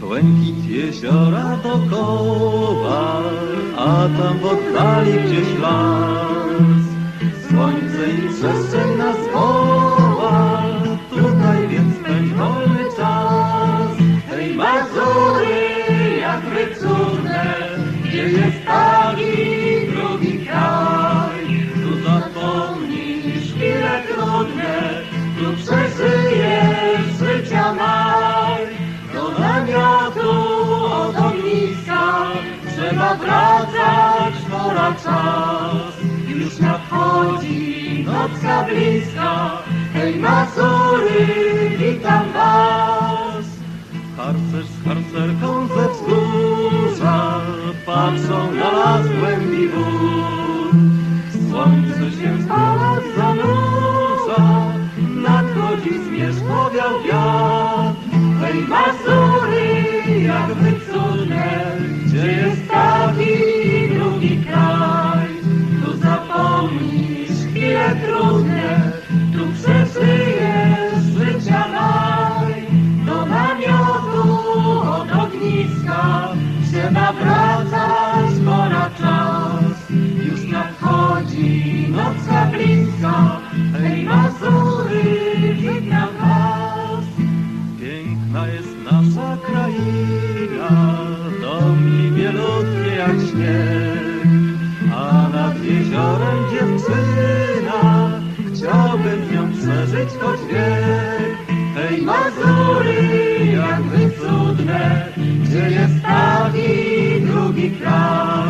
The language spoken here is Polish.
Błękit jeziora dokoła, a tam w oddali gdzieś las. Słońce i przestrzeń nas woła, tutaj więc spędź wolny czas. Hej Mazury, jakby cudne, gdzie jest taki drugi kraj. Tu zapomnisz chwile trudne, tu przeżyjesz trzeba wracać, pora czas. Już nadchodzi nocka bliska, hej Mazury, witam was. Harcerz z harcerką ze wzgórza patrzą na las głębi wód. Słońce się zaraz zanurza, nadchodzi zmierzchowiał wiatr. Hej Mazury, jakby trudne, tu przeżyjesz życia maj. Do namiotu od ogniska trzeba wracać, pora czas. Już nadchodzi nocka bliska, hej Mazury, witam was. Piękna jest nasza kraina, domki bielutkie jak śnieg, a nad jeziorem dziewczyna, chciałbym ją przeżyć choć wiek. Hej Mazury, jak wy cudne, gdzie jest taki drugi kraj.